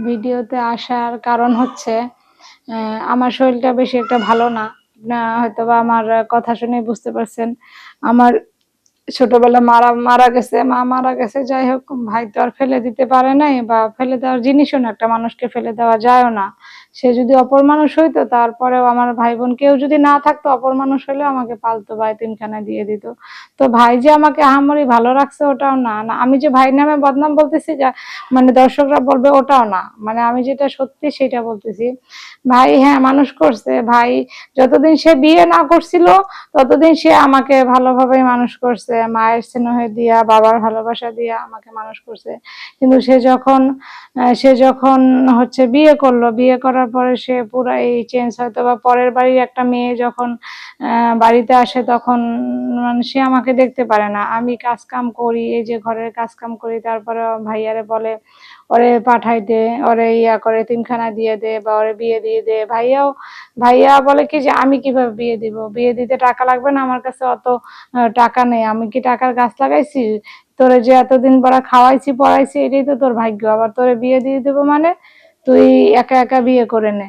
ভিডিওতে আসার কারণ হচ্ছে আমার শরীরটা বেশি একটা ভালো না। হয়তো বা আমার কথা শুনে বুঝতে পারছেন। আমার ছোটবেলা মারা মারা গেছে, মা মারা গেছে, যাই হোক, ভাই তো আর ফেলে দিতে পারে নাই বা ফেলে দেওয়ার জিনিসও না, একটা মানুষকে ফেলে দেওয়া যায়ও না। সে যদি অপর মানুষ হইতো, তারপরেও আমার ভাই বোন কেউ যদি না থাকতো, অপর মানুষ হলেও আমাকে পালতো বা তিনখানা দিয়ে দিত। তো ভাই যে আমাকে আহামরি ভালো রাখছে, ওটাও না না, আমি যে ভাই নামে বদনাম বলতেছি যা মানে দর্শকরা বলবে ওটাও না মানে আমি যেটা সত্যি সেটা বলতেছি। ভাই হ্যাঁ মানুষ করছে, ভাই যতদিন সে বিয়ে না করছিল, ততদিন সে আমাকে ভালোভাবে মানুষ করছে মায়ের স্নেহ দিয়া, বাবার ভালোবাসা দিয়া আমাকে মানুষ করছে। কিন্তু সে যখন সে যখন হচ্ছে বিয়ে করল, বিয়ে করার পরে সে পুরো এই চেঞ্জ হয়তো বা পরের বাড়ির একটা মেয়ে যখন বাড়িতে আসে তখন মানে সে আমাকে দেখতে পারে না। আমি কাজ কাম করি, এই যে ঘরের কাজ কাম করি তারপরে ভাইয়ারে বলে ওরে পাঠাই দে, ওরে ইয়া করে তিনখানা দিয়ে দে বা ওরে বিয়ে দিয়ে দে। ভাইয়াও, ভাইয়া বলে কি যে, আমি কীভাবে বিয়ে দিব? বিয়ে দিতে টাকা লাগবে না? আমার কাছে অত টাকা নেই। আমি কি টাকার গাছ লাগাইছি? তোরে যে এতদিন পরা খাওয়াইছি, পড়াইছি, এটাই তো তোর ভাগ্য। আবার তোরে বিয়ে দিয়ে দেবো মানে তুই একা একা বিয়ে করে নে।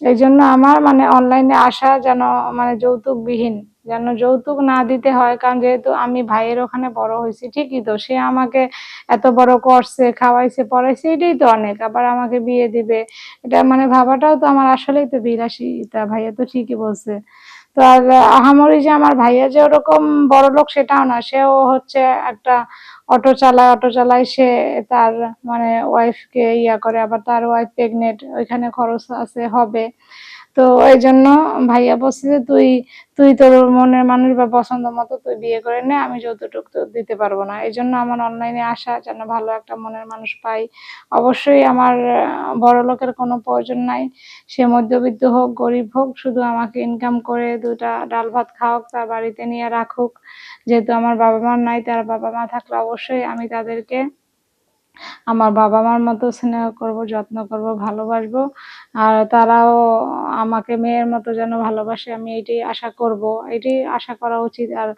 এই জন্য আমার মানে অনলাইনে আসা যেন মানে যৌতুকবিহীন। যেন যৌতুক না দিতে হয়, কারণ যেহেতু আমি ভাইয়ের ওখানে বড় হয়েছি, ঠিকই তো, সে আমাকে এত বড় করছে, খাওয়াইছে, পড়াইছে, এটাই তো অনেক, আবার আমাকে বিয়ে দিবে, এটা মানে ভাবাটাও তো আমার আসলেই তো বিলাসিতা, ভাইয়া তো ঠিকই বলছে। তো আর আহামরি যে আমার ভাইয়া যে ওরকম বড় লোক, সেটাও না, সেও হচ্ছে একটা অটো চালায় অটো চালায় সে তার মানে ওয়াইফকে ইয়া করে, আবার তার ওয়াইফ প্রেগনেন্ট ওইখানে খরচ আছে, হবে। তো এই জন্য ভাইয়া বলছে যে, তুই তুই তোর মনের মানুষ বা পছন্দ মতো তুই বিয়ে করে নে, আমি যতটুকু তো দিতে পারব না। এই জন্য আমার অনলাইনে আসা, যেন ভালো একটা মনের মানুষ পাই। অবশ্যই আমার বড় লোকের কোনো প্রয়োজন নাই। সে মধ্যবিত্ত হোক, গরিব হোক, শুধু আমাকে ইনকাম করে দুটা ডাল ভাত খাওয়াক, তার বাড়িতে নিয়ে রাখুক। যেহেতু আমার বাবা মা নাই, তার বাবা মা থাকলে অবশ্যই আমি তাদেরকে আমার বাবা মার মতো স্নেহ করব, যত্ন করব, ভালোবাসবো। আর তারাও আমাকে মেয়ের মতো যেন ভালোবাসে, আমি এটাই আশা করব, এটাই আশা করা উচিত। আর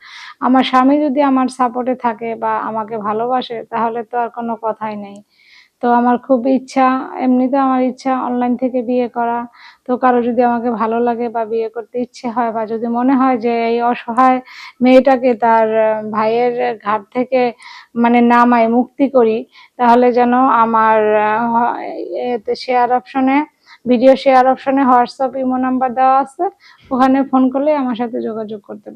আমার স্বামী যদি আমার সাপোর্টে থাকে বা আমাকে ভালোবাসে, তাহলে তো আর কোনো কথাই নেই। তো আমার খুব ইচ্ছা, এমনিতে আমার ইচ্ছা অনলাইন থেকে বিয়ে করা। তো কারও যদি আমাকে ভালো লাগে বা বিয়ে করতে ইচ্ছে হয় বা যদি মনে হয় যে এই অসহায় মেয়েটাকে তার ভাইয়ের ঘাট থেকে মানে নামায়, মুক্তি করি, তাহলে যেন আমার শেয়ার অপশনে ভিডিও শেয়ার অপশনে হোয়াটসঅ্যাপ ইমো নাম্বার দেওয়া আছে। ওখানে ফোন করলে আমার সাথে যোগাযোগ করতে